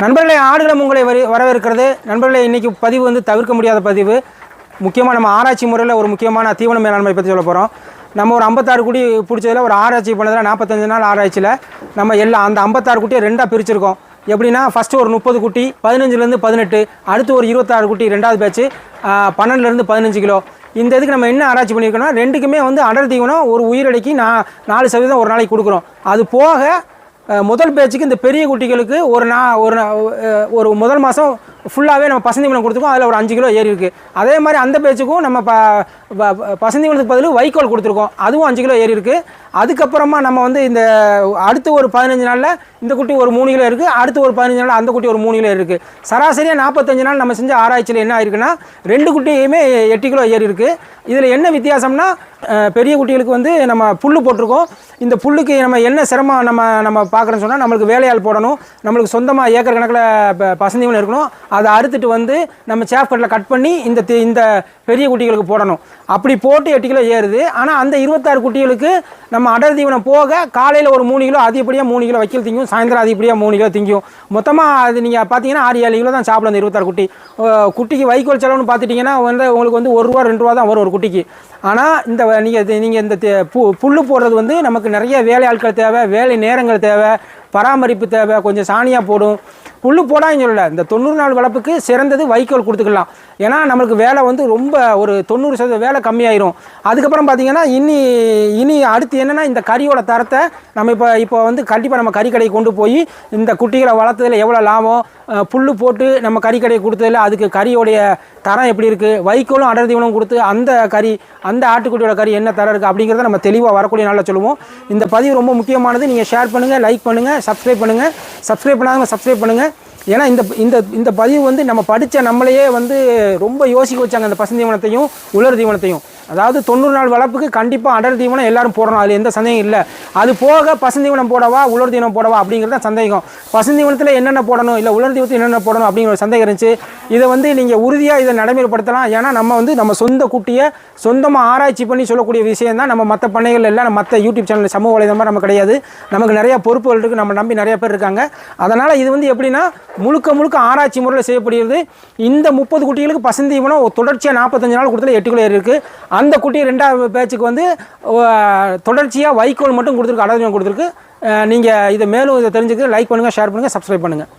நண்பர்களே ஆடுகளம் உங்களை வரி வரவேற்கிறது. நண்பர்களை இன்றைக்கி பதிவு வந்து தவிர்க்க முடியாத பதிவு. முக்கியமாக நம்ம ஆராய்ச்சி முறையில் ஒரு முக்கியமான தீவன மேலாண்மை பற்றி சொல்ல போகிறோம் நம்ம ஒரு ஐம்பத்தாறு குடி பிடிச்சதில் ஒரு ஆராய்ச்சி பண்ணதில் நாற்பத்தஞ்சு நாள் ஆராய்ச்சியில் நம்ம எல்லாம் அந்த ஐம்பத்தாறு குட்டியை ரெண்டாக பிரிச்சிருக்கோம். எப்படின்னா ஃபஸ்ட்டு ஒரு முப்பது குட்டி பதினஞ்சுலேருந்து பதினெட்டு அடுத்து ஒரு இருபத்தாறு குட்டி ரெண்டாவது பேட்ச் பன்னெண்டுலேருந்து பதினஞ்சு கிலோ. இந்த இதுக்கு நம்ம என்ன ஆராய்ச்சி பண்ணியிருக்கோம்னா ரெண்டுக்குமே வந்து அடர் தீவனம் ஒரு உயிரடைக்கு நான் நாலு சதவீதம் ஒரு நாளைக்கு கொடுக்குறோம். அது போக முதல் பேச்சுக்கு இந்த பெரிய குட்டிகளுக்கு ஒரு நா ஒரு ஒரு முதல் மாதம் ஃபுல்லாகவே நம்ம பசந்தீவனம் கொடுத்துருக்கோம். அதில் ஒரு அஞ்சு கிலோ ஏறி இருக்குது அதே மாதிரி அந்த பேச்சுக்கும் நம்ம ப ப- ப- பசந்தீவனத்துக்கு பதில் வைக்கோல் கொடுத்துருக்கோம். அதுவும் அஞ்சு கிலோ ஏறி இருக்குது அதுக்கப்புறமா நம்ம வந்து இந்த அடுத்து ஒரு பதினஞ்சு நாளில் இந்த குட்டி ஒரு மூணு கிலோ இருக்குது அடுத்து ஒரு பதினஞ்சு நாளில் அந்த குட்டி ஒரு மூணு கிலோ இருக்குது சராசரியாக நாற்பத்தஞ்சு நாள் நம்ம செஞ்ச ஆராய்ச்சியில் என்ன ஆயிருக்குன்னா ரெண்டு குட்டியுமே எட்டு கிலோ ஏறி இருக்குது இதில் என்ன வித்தியாசம்னா பெரிய குட்டிகளுக்கு வந்து நம்ம புல் போட்டிருக்கோம். இந்த புல்லுக்கு நம்ம என்ன சிரமம் நம்ம நம்ம பார்க்குறோன்னு சொன்னால் நம்மளுக்கு வேலையாள் போடணும். நம்மளுக்கு சொந்தமாக ஏக்கர் கணக்கில் பசந்தீவனம் இருக்கணும். அதை அறுத்துட்டு வந்து நம்ம சேஃப் கட்டில் கட் பண்ணி இந்த தி- இந்த பெரிய குட்டிகளுக்கு போடணும். அப்படி போட்டு எட்டு கிலோ ஏறுது. ஆனால் அந்த இருபத்தாறு குட்டிகளுக்கு நம்ம அடர் தீவனம் போக காலையில் ஒரு மூணு கிலோ அதிகப்படியாக மூணு கிலோ வைக்கல் திங்கும் சாயந்தரம் அதிகப்படியாக மூணு கிலோ திங்கும். மொத்தமாக அது நீங்கள் பார்த்தீங்கன்னா ஆறு ஏழு கிலோ தான் சாப்பிடும் அந்த இருபத்தாறு குட்டி. குட்டிக்கு வைக்கோல் செலவுன்னு பார்த்துட்டிங்கன்னா வந்து உங்களுக்கு வந்து ஒரு ரூபா ரெண்டு ரூபா தான் வரும் ஒரு குட்டிக்கு. ஆனால் இந்த நீங்கள் நீங்கள் இந்த பு புல்லு போடுறது வந்து நமக்கு நிறைய வேலை ஆட்கள் தேவை வேலை நேரங்கள் தேவை பராமரிப்பு தேவை கொஞ்சம் சாணியாக போடும். புல் போடான்னு சொல்லலை. இந்த தொண்ணூறு நாள் வளர்ப்புக்கு சிறந்தது வைக்கோல் கொடுத்துக்கலாம். ஏன்னா நம்மளுக்கு வேலை வந்து ரொம்ப ஒரு தொண்ணூறு சதவீத வேலை கம்மியாயிரும். அதுக்கப்புறம் பார்த்தீங்கன்னா இனி இனி அடுத்து என்னென்னா இந்த கறியோட தரத்தை நம்ம இப்போ இப்போ வந்து கண்டிப்பாக நம்ம கறிக்கடையை கொண்டு போய் இந்த குட்டிகளை வளர்த்ததில் எவ்வளோ லாபம்? புல் போட்டு நம்ம கறிக்கடையை கொடுத்ததில் அதுக்கு கறியோடைய தரம் எப்படி இருக்குது வைக்கோலும் அடர் தீவனம் கொடுத்து அந்த கறி அந்த ஆட்டுக்குட்டியோட கறி என்ன தரம் இருக்குது அப்படிங்கிறத நம்ம தெளிவாக வரக்கூடிய நாளில் சொல்லுவோம். இந்த பதிவு ரொம்ப முக்கியமானது. நீங்கள் ஷேர் பண்ணுங்கள் லைக் பண்ணுங்கள் சப்ஸ்கிரைப் பண்ணுங்கள் சப்ஸ்கிரைப் பண்ணாதவங்க சப்ஸ்கிரைப் பண்ணுங்கள் ஏன்னா இந்த இந்த இந்த பதிவு வந்து நம்ம படித்த நம்மளையே வந்து ரொம்ப யோசிக்க வச்சாங்க அந்த பசுந்தீவனத்தையும் உலர் தீவனத்தையும். அதாவது தொண்ணூறு நாள் வளர்ப்புக்கு கண்டிப்பாக அடர் தீவனம் எல்லாரும் போடணும். அதில் எந்த சந்தேகம் இல்லை. அது போக பசுந்தீவனம் போடவா உலர் தீவனம் போடவா அப்படிங்கிறது தான் சந்தேகம். பசுந்தீவனத்தில் என்னென்ன போடணும் இல்லை உலர் தீவனத்தில் என்னென்ன போடணும் அப்படிங்கிற சந்தேகம் இருந்துச்சு. இதை வந்து நீங்கள் உறுதியாக இதை நடைமுறைப்படுத்தலாம். ஏன்னா நம்ம வந்து நம்ம சொந்த குட்டியை சொந்தமாக ஆராய்ச்சி பண்ணி சொல்லக்கூடிய விஷயம் தான் நம்ம மற்ற பண்ணைகள் எல்லாம் மற்ற யூடியூப் சேனல் சமூக வலைதளமாக நம்ம கிடையாது. நமக்கு நிறைய பொறுப்புகள் இருக்குது நம்ம நம்பி நிறைய பேர் இருக்காங்க. அதனால் இது வந்து எப்படின்னா முழுக்க முழுக்க ஆராய்ச்சி முறையில் செய்யப்படுகிறது. இந்த முப்பது குட்டிகளுக்கு பசுந்தீவனம் தொடர்ச்சியாக நாற்பத்தஞ்சு நாள் கொடுத்துல எட்டு கிலோ இருக்குது அந்த குட்டி ரெண்டாவது பேச்சுக்கு வந்து தொடர்ச்சியாக வைக்கோல் மட்டும் கொடுத்துருக்கு அடர்த்தியம் கொடுத்துருக்கு. நீங்கள் இதை மேலும் இதை தெரிஞ்சுக்க லைக் பண்ணுங்கள் ஷேர் பண்ணுங்கள் சப்ஸ்கிரைப் பண்ணுங்கள்